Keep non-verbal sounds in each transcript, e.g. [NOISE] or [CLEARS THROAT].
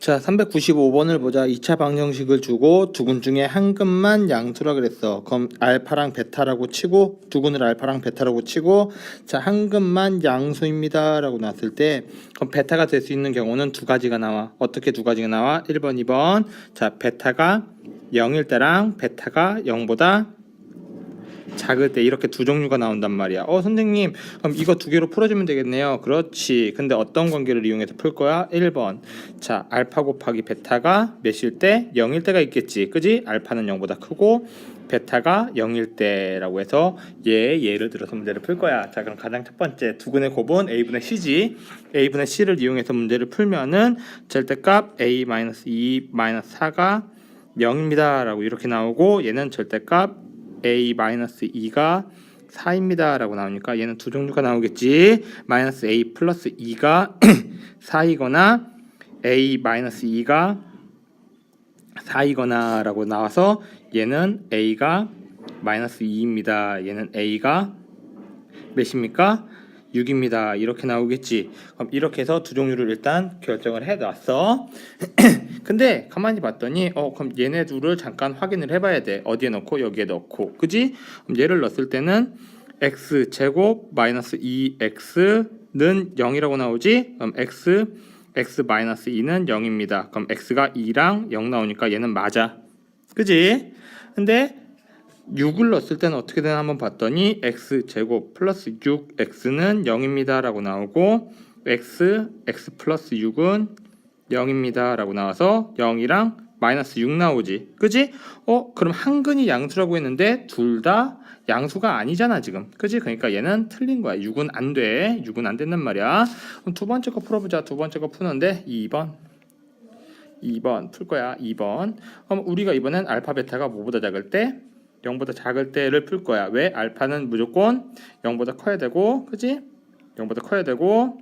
자, 395번을 보자. 2차 방정식을 주고 두근 중에 한 근만 양수라 그랬어. 그럼 알파랑 베타라고 치고 두근을 알파랑 베타라고 치고 자, 한 근만 양수입니다라고 나왔을 때 그럼 베타가 될 수 있는 경우는 두 가지가 나와. 어떻게 두 가지가 나와? 1번, 2번. 자, 베타가 0일 때랑 베타가 0보다 작을 때 이렇게 두 종류가 나온단 말이야. 어, 선생님, 그럼 이거 두 개로 풀어주면 되겠네요. 그렇지. 근데 어떤 관계를 이용해서 풀 거야? 1번. 자, 알파 곱하기 베타가 몇일 때? 0일 때가 있겠지. 그지? 알파는 0보다 크고 베타가 0일 때라고 해서 얘 예를 들어서 문제를 풀 거야. 자, 그럼 가장 첫 번째 두근의 곱은 a분의 c지. a분의 c를 이용해서 문제를 풀면은 절대값 a-2 4가 0입니다라고 이렇게 나오고 얘는 절대값 a-2가 4입니다라고 나오니까 얘는 두 종류가 나오겠지. 마이너스 a 플러스 2가 4이거나 a-2가 4이거나라고 나와서 얘는 a가 마이너스 2입니다. 얘는 a가 몇입니까? 6입니다. 이렇게 나오겠지. 그럼 이렇게 해서 두 종류를 일단 결정을 해 놨어. [CLEARS THROAT] 근데 가만히 봤더니 어 그럼 얘네 둘을 잠깐 확인을 해봐야 돼. 어디에 넣고 여기에 넣고, 그지? 그럼 얘를 넣었을 때는 x 제곱 마이너스 2x는 0이라고 나오지? 그럼 x x 마이너스 2는 0입니다. 그럼 x가 2랑 0 나오니까 얘는 맞아. 그지? 근데 6을 넣었을 때는 어떻게 되나 한번 봤더니 x 제곱 플러스 6x는 0입니다 라고 나오고 x x 플러스 6은 0입니다 라고 나와서 0이랑 마이너스 6 나오지. 그지? 어, 그럼 한근이 양수라고 했는데 둘 다 양수가 아니잖아, 지금. 그지? 그러니까 얘는 틀린 거야. 6은 안 돼. 6은 안 된단 말이야. 그럼 두 번째 거 풀어보자. 두 번째 거 푸는데 2번. 2번 풀 거야. 2번. 그럼 우리가 이번엔 알파 베타가 뭐보다 작을 때 0보다 작을 때를 풀 거야. 왜? 알파는 무조건 0보다 커야 되고, 그지? 0보다 커야 되고,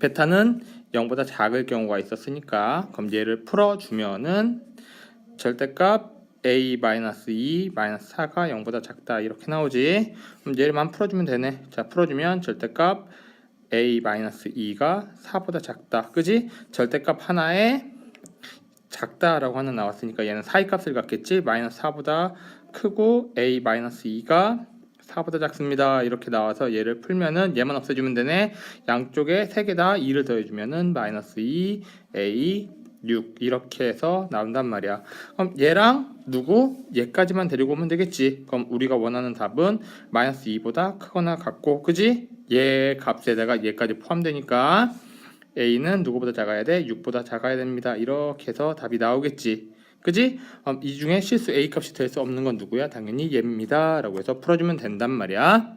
베타는 0보다 작을 경우가 있었으니까, 그럼 얘를 풀어주면은 절대값 a-2 4가 0보다 작다 이렇게 나오지. 그럼 얘를만 풀어주면 되네. 자, 풀어주면 절대값 a-2가 4보다 작다. 그지? 절대값 하나에 작다라고 하나 나왔으니까 얘는 사이 값을 갖겠지? 마이너스 4보다 크고 a 마이너스 2가 4보다 작습니다. 이렇게 나와서 얘를 풀면은 얘만 없애주면 되네. 양쪽에 세개다 2를 더해주면은 마이너스 2 a 6 이렇게 해서 나온단 말이야. 그럼 얘랑 누구? 얘까지만 데리고 오면 되겠지. 그럼 우리가 원하는 답은 마이너스 2보다 크거나 같고 그지? 얘 값에다가 얘까지 포함되니까 a는 누구보다 작아야 돼? 6보다 작아야 됩니다. 이렇게 해서 답이 나오겠지. 그지? 음, 이 중에 실수 a 값이 될 수 없는 건 누구야? 당연히 얘입니다. 라고 해서 풀어주면 된단 말이야.